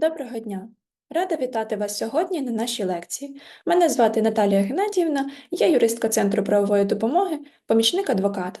Доброго дня! Рада вітати вас сьогодні на нашій лекції. Мене звати Наталія Геннадіївна, я юристка Центру правової допомоги, помічник адвоката.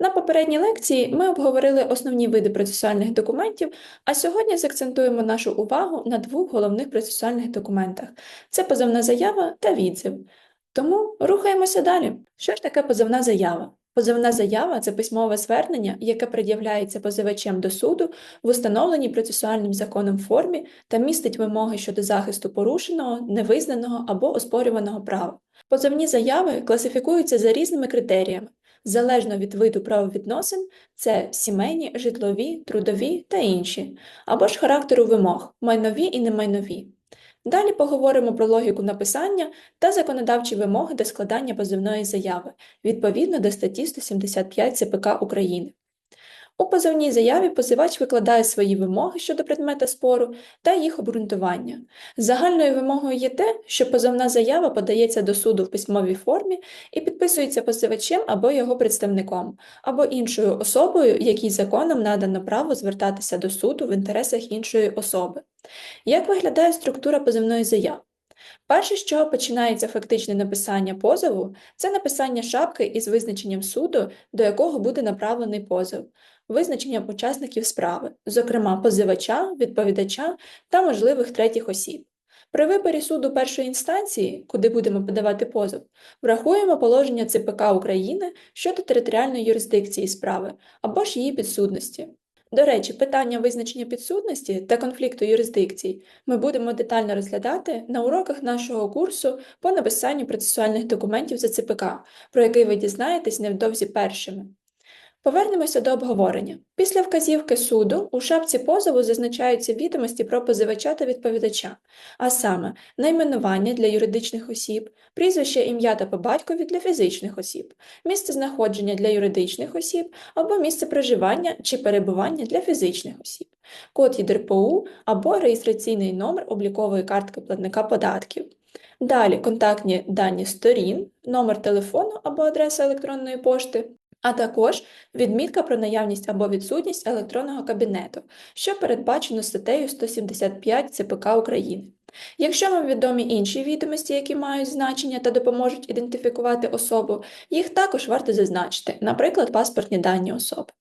На попередній лекції ми обговорили основні види процесуальних документів, а сьогодні закцентуємо нашу увагу на двох головних процесуальних документах це позовна заява та відзив. Тому рухаємося далі. Що ж таке позовна заява? Позовна заява це письмове звернення, яке пред'являється позивачем до суду в установленій процесуальним законом формі та містить вимоги щодо захисту порушеного, невизнаного або оспорюваного права. Позовні заяви класифікуються за різними критеріями, залежно від виду правовідносин, це сімейні, житлові, трудові та інші, або ж характеру вимог майнові і немайнові. Далі поговоримо про логіку написання та законодавчі вимоги до складання позивної заяви відповідно до статті 175 ЦПК України. У позовній заяві позивач викладає свої вимоги щодо предмета спору та їх обґрунтування. Загальною вимогою є те, що позовна заява подається до суду в письмовій формі і підписується позивачем або його представником, або іншою особою, якій законом надано право звертатися до суду в інтересах іншої особи. Як виглядає структура позовної заяви? Перше, з чого починається фактичне написання позову, це написання шапки із визначенням суду, до якого буде направлений позов, визначенням учасників справи, зокрема позивача, відповідача та можливих третіх осіб. При виборі суду першої інстанції, куди будемо подавати позов, врахуємо положення ЦПК України щодо територіальної юрисдикції справи або ж її підсудності. До речі, питання визначення підсудності та конфлікту юрисдикцій ми будемо детально розглядати на уроках нашого курсу по написанню процесуальних документів за ЦПК, про який ви дізнаєтесь невдовзі першими. Повернемося до обговорення. Після вказівки суду у шапці позову зазначаються відомості про позивача та відповідача, а саме найменування для юридичних осіб, прізвище ім'я та по батькові для фізичних осіб, місце знаходження для юридичних осіб або місце проживання чи перебування для фізичних осіб, код ЄДРПУ або реєстраційний номер облікової картки платника податків. Далі контактні дані сторін, номер телефону або адреса електронної пошти, а також відмітка про наявність або відсутність електронного кабінету, що передбачено статтею 175 ЦПК України. Якщо вам відомі інші відомості, які мають значення та допоможуть ідентифікувати особу, їх також варто зазначити, наприклад, паспортні дані особи.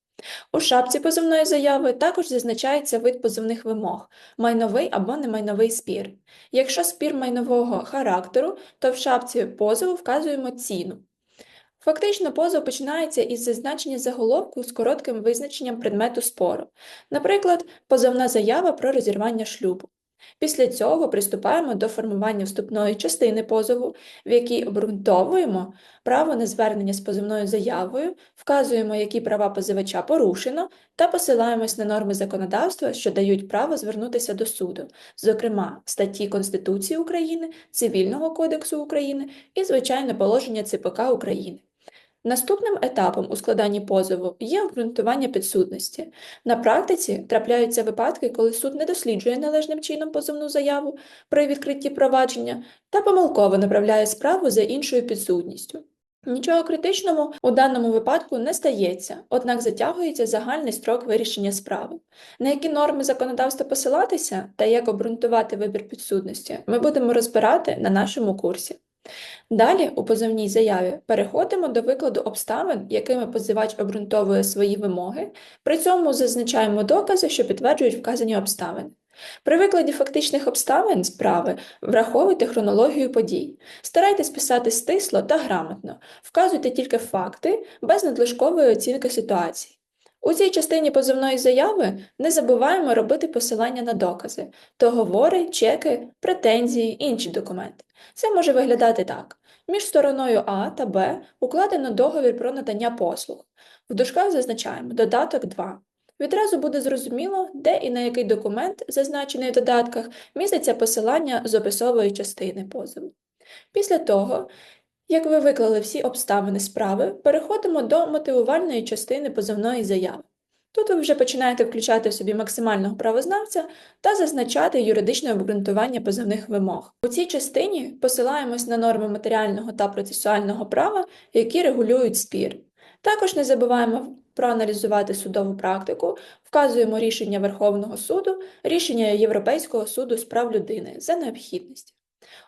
У шапці позовної заяви також зазначається вид позовних вимог майновий або немайновий спір. Якщо спір майнового характеру, то в шапці позову вказуємо ціну. Фактично, позов починається із зазначення заголовку з коротким визначенням предмету спору, наприклад, позовна заява про розірвання шлюбу. Після цього приступаємо до формування вступної частини позову, в якій обґрунтовуємо право на звернення з позовною заявою, вказуємо, які права позивача порушено, та посилаємось на норми законодавства, що дають право звернутися до суду, зокрема статті Конституції України, Цивільного кодексу України і, звичайно, положення ЦПК України. Наступним етапом у складанні позову є обґрунтування підсудності. На практиці трапляються випадки, коли суд не досліджує належним чином позовну заяву при відкритті провадження та помилково направляє справу за іншою підсудністю. Нічого критичного у даному випадку не стається, однак затягується загальний строк вирішення справи. На які норми законодавства посилатися та як обґрунтувати вибір підсудності, ми будемо розбирати на нашому курсі. Далі, у позовній заяві, переходимо до викладу обставин, якими позивач обґрунтовує свої вимоги, при цьому зазначаємо докази, що підтверджують вказані обставини. При викладі фактичних обставин справи враховуйте хронологію подій, старайтесь писати стисло та грамотно, вказуйте тільки факти без надлишкової оцінки ситуації. У цій частині позовної заяви не забуваємо робити посилання на докази, договори, чеки, претензії, інші документи. Це може виглядати так. Між стороною А та Б укладено договір про надання послуг. В дужках зазначаємо додаток 2. Відразу буде зрозуміло, де і на який документ, зазначений в додатках, міститься посилання з описової частини позову. Після того, як ви виклали всі обставини справи, переходимо до мотивувальної частини позовної заяви. Тут ви вже починаєте включати в собі максимального правознавця та зазначати юридичне обґрунтування позовних вимог. У цій частині посилаємось на норми матеріального та процесуального права, які регулюють спір. Також не забуваємо проаналізувати судову практику, вказуємо рішення Верховного суду, рішення Європейського суду з прав людини за необхідності.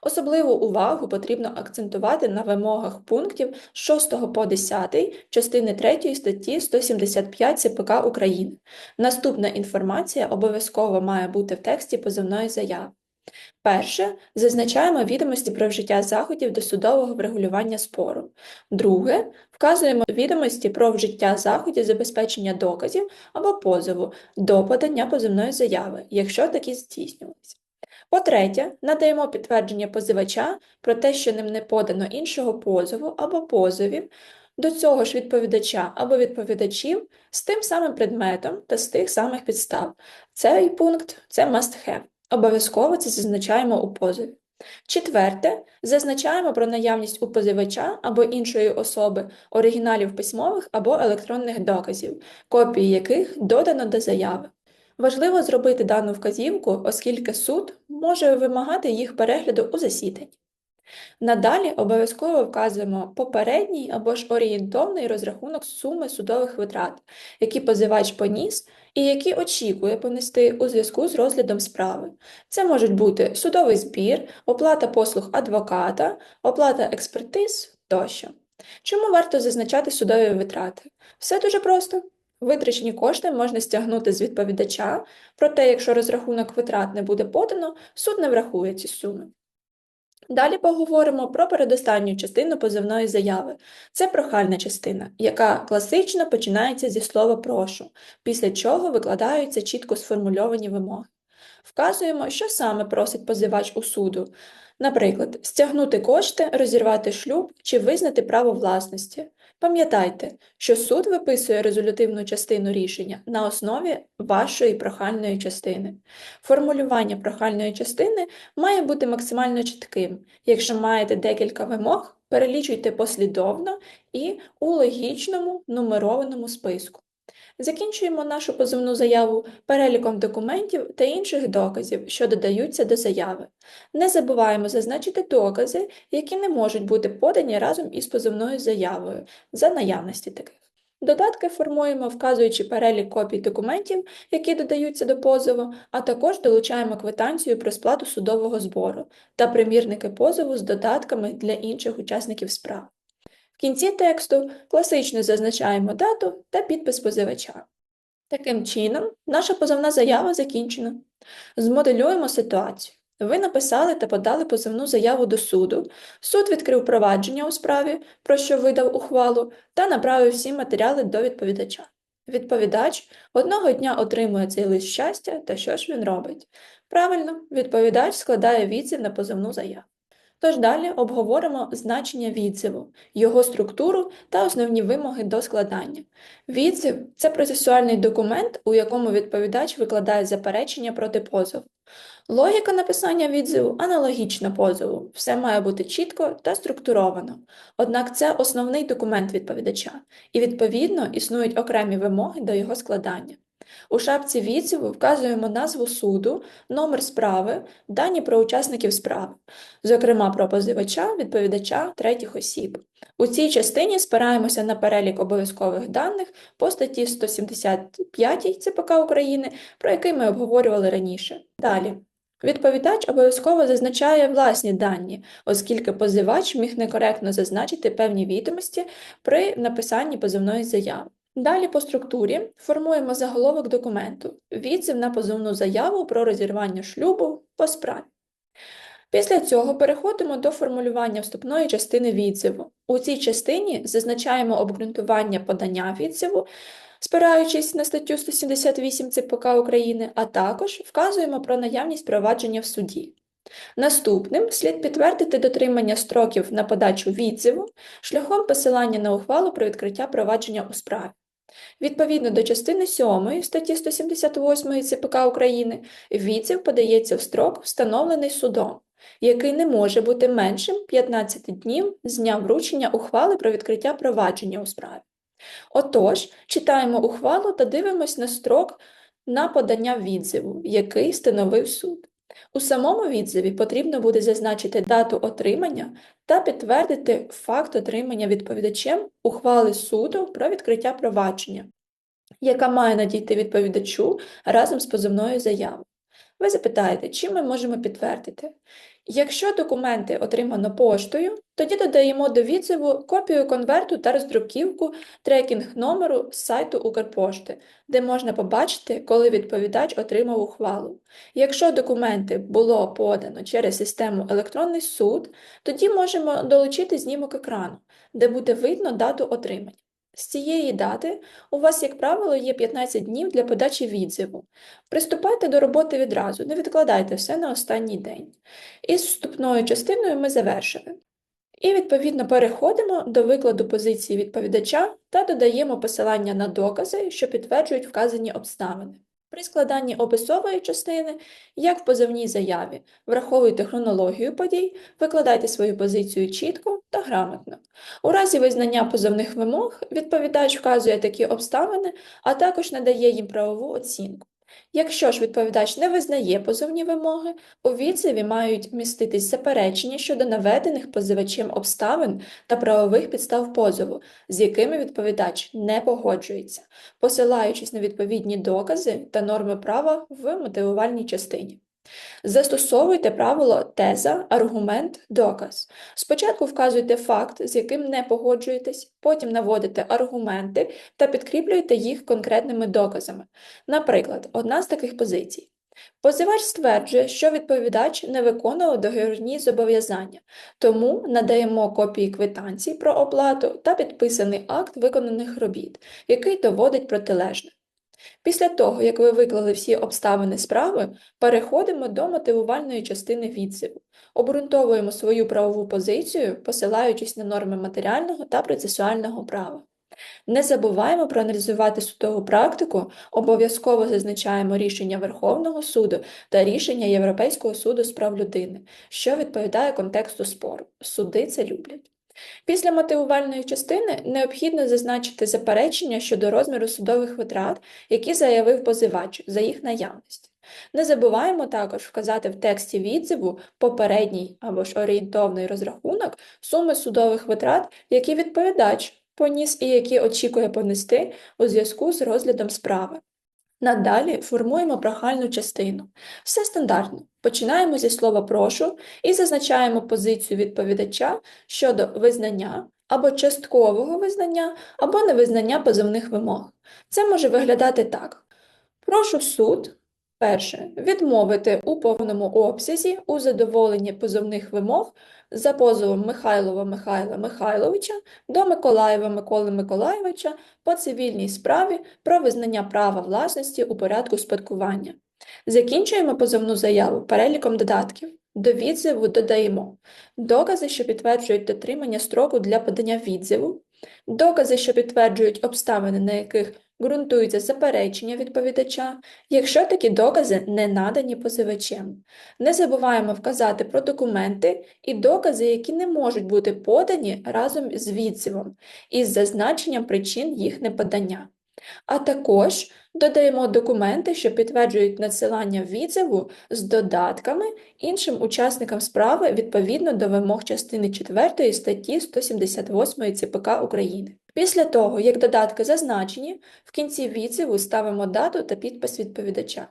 Особливу увагу потрібно акцентувати на вимогах пунктів 6 по 10 частини 3 статті 175 ЦПК України. Наступна інформація обов'язково має бути в тексті позовної заяви. Перше, зазначаємо відомості про вжиття заходів до судового врегулювання спору. Друге, вказуємо відомості про вжиття заходів забезпечення доказів або позову до подання позовної заяви, якщо такі здійснювалися. По-третє, надаємо підтвердження позивача про те, що ним не подано іншого позову або позовів до цього ж відповідача або відповідачів з тим самим предметом та з тих самих підстав. Цей пункт це must have. Обов'язково це зазначаємо у позові. Четверте, зазначаємо про наявність у позивача або іншої особи оригіналів письмових або електронних доказів, копії яких додано до заяви. Важливо зробити дану вказівку, оскільки суд може вимагати їх перегляду у засіданні. Надалі обов'язково вказуємо попередній або ж орієнтовний розрахунок суми судових витрат, які позивач поніс і які очікує понести у зв'язку з розглядом справи. Це можуть бути судовий збір, оплата послуг адвоката, оплата експертиз тощо. Чому варто зазначати судові витрати? Все дуже просто. Витрачені кошти можна стягнути з відповідача, проте, якщо розрахунок витрат не буде подано, суд не врахує ці суми. Далі поговоримо про передостанню частину позивної заяви. Це прохальна частина, яка класично починається зі слова прошу, після чого викладаються чітко сформульовані вимоги. Вказуємо, що саме просить позивач у суду, наприклад, стягнути кошти, розірвати шлюб чи визнати право власності. Пам'ятайте, що суд виписує резолютивну частину рішення на основі вашої прохальної частини. Формулювання прохальної частини має бути максимально чітким. Якщо маєте декілька вимог, перелічуйте послідовно і у логічному нумерованому списку. Закінчуємо нашу позовну заяву переліком документів та інших доказів, що додаються до заяви. Не забуваємо зазначити докази, які не можуть бути подані разом із позовною заявою, за наявності таких. Додатки формуємо, вказуючи перелік копій документів, які додаються до позову, а також долучаємо квитанцію про сплату судового збору та примірники позову з додатками для інших учасників справ. В кінці тексту класично зазначаємо дату та підпис позивача. Таким чином, наша позовна заява закінчена. Змоделюємо ситуацію. Ви написали та подали позовну заяву до суду, суд відкрив провадження у справі, про що видав ухвалу, та направив всі матеріали до відповідача. Відповідач одного дня отримує цей лист щастя, та що ж він робить? Правильно, відповідач складає відзив на позовну заяву. Тож далі обговоримо значення відзиву, його структуру та основні вимоги до складання. Відзив це процесуальний документ, у якому відповідач викладає заперечення проти позову. Логіка написання відзиву аналогічна позову, все має бути чітко та структуровано. Однак це основний документ відповідача, і, відповідно, існують окремі вимоги до його складання. У шапці відзиву вказуємо назву суду, номер справи, дані про учасників справи, зокрема про позивача, відповідача третіх осіб. У цій частині спираємося на перелік обов'язкових даних по статті 175 ЦПК України, про який ми обговорювали раніше. Далі. Відповідач обов'язково зазначає власні дані, оскільки позивач міг некоректно зазначити певні відомості при написанні позовної заяви. Далі по структурі формуємо заголовок документу, відзив на позовну заяву про розірвання шлюбу по справі. Після цього переходимо до формулювання вступної частини відзиву. У цій частині зазначаємо обґрунтування подання відзиву, спираючись на статтю 178 ЦПК України, а також вказуємо про наявність провадження в суді. Наступним слід підтвердити дотримання строків на подачу відзиву шляхом посилання на ухвалу про відкриття провадження у справі. Відповідно до частини 7 статті 178 ЦПК України, відзив подається в строк, встановлений судом, який не може бути меншим 15 днів з дня вручення ухвали про відкриття провадження у справі. Отож, читаємо ухвалу та дивимось на строк на подання відзиву, який встановив суд. У самому відзиві потрібно буде зазначити дату отримання та підтвердити факт отримання відповідачем ухвали суду про відкриття провадження, яка має надійти відповідачу разом з позовною заявою. Ви запитаєте, чим ми можемо підтвердити? Якщо документи отримано поштою, тоді додаємо до відзиву копію конверту та роздруківку трекінг номеру з сайту Укрпошти, де можна побачити, коли відповідач отримав ухвалу. Якщо документи було подано через систему електронний суд, тоді можемо долучити знімок екрану, де буде видно дату отримання. З цієї дати у вас, як правило, є 15 днів для подачі відзиву. Приступайте до роботи відразу, не відкладайте все на останній день. Із вступною частиною ми завершили. І, відповідно, переходимо до викладу позиції відповідача та додаємо посилання на докази, що підтверджують вказані обставини. При складанні описової частини, як в позовній заяві, враховуйте хронологію подій, викладайте свою позицію чітко та грамотно. У разі визнання позовних вимог відповідач вказує такі обставини, а також надає їм правову оцінку. Якщо ж відповідач не визнає позовні вимоги, у відзиві мають міститись заперечення щодо наведених позивачем обставин та правових підстав позову, з якими відповідач не погоджується, посилаючись на відповідні докази та норми права в мотивувальній частині. Застосовуйте правило теза, аргумент, доказ. Спочатку вказуйте факт, з яким не погоджуєтесь, потім наводите аргументи та підкріплюєте їх конкретними доказами. Наприклад, одна з таких позицій. Позивач стверджує, що відповідач не виконував договірні зобов'язання, тому надаємо копії квитанцій про оплату та підписаний акт виконаних робіт, який доводить протилежне. Після того, як ви виклали всі обставини справи, переходимо до мотивувальної частини відзиву, обґрунтовуємо свою правову позицію, посилаючись на норми матеріального та процесуального права. Не забуваємо проаналізувати судову практику, обов'язково зазначаємо рішення Верховного суду та рішення Європейського суду з прав людини, що відповідає контексту спору. Суди це люблять. Після мотивувальної частини необхідно зазначити заперечення щодо розміру судових витрат, які заявив позивач за їх наявність. Не забуваємо також вказати в тексті відзиву попередній або ж орієнтовний розрахунок суми судових витрат, які відповідач поніс і які очікує понести у зв'язку з розглядом справи. Надалі формуємо прохальну частину. Все стандартно. Починаємо зі слова прошу і зазначаємо позицію відповідача щодо визнання або часткового визнання, або невизнання позовних вимог. Це може виглядати так: прошу суд. Перше, відмовити у повному обсязі у задоволенні позовних вимог за позовом Михайлова Михайла Михайловича до Миколаєва Миколи Миколайовича по цивільній справі про визнання права власності у порядку спадкування. Закінчуємо позовну заяву переліком додатків. До відзиву додаємо докази, що підтверджують дотримання строку для подання відзиву, докази, що підтверджують обставини, на яких ґрунтується заперечення відповідача, якщо такі докази не надані позивачем. Не забуваємо вказати про документи і докази, які не можуть бути подані разом з відзивом із зазначенням причин їх неподання. А також додаємо документи, що підтверджують надсилання відзиву з додатками іншим учасникам справи відповідно до вимог частини 4 статті 178 ЦПК України. Після того, як додатки зазначені, в кінці відзиву ставимо дату та підпис відповідача.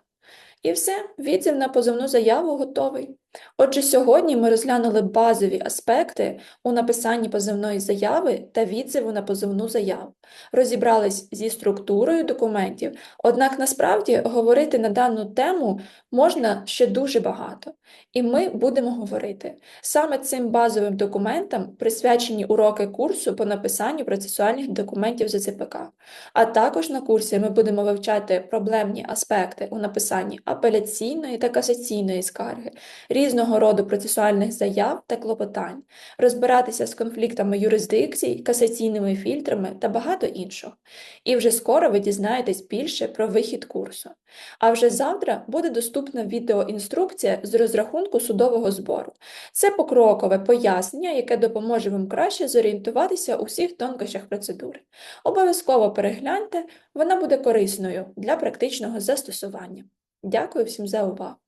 І все, відзив на позовну заяву готовий. Отже, сьогодні ми розглянули базові аспекти у написанні позовної заяви та відзиву на позовну заяву, розібрались зі структурою документів, однак насправді говорити на дану тему можна ще дуже багато, і ми будемо говорити. Саме цим базовим документам присвячені уроки курсу по написанню процесуальних документів за ЦПК, а також на курсі ми будемо вивчати проблемні аспекти у написанні апеляційної та касаційної скарги різного роду процесуальних заяв та клопотань, розбиратися з конфліктами юрисдикцій, касаційними фільтрами та багато іншого. І вже скоро ви дізнаєтесь більше про вихід курсу. А вже завтра буде доступна відеоінструкція з розрахунку судового збору. Це покрокове пояснення, яке допоможе вам краще зорієнтуватися у всіх тонкощах процедури. Обов'язково перегляньте, вона буде корисною для практичного застосування. Дякую всім за увагу!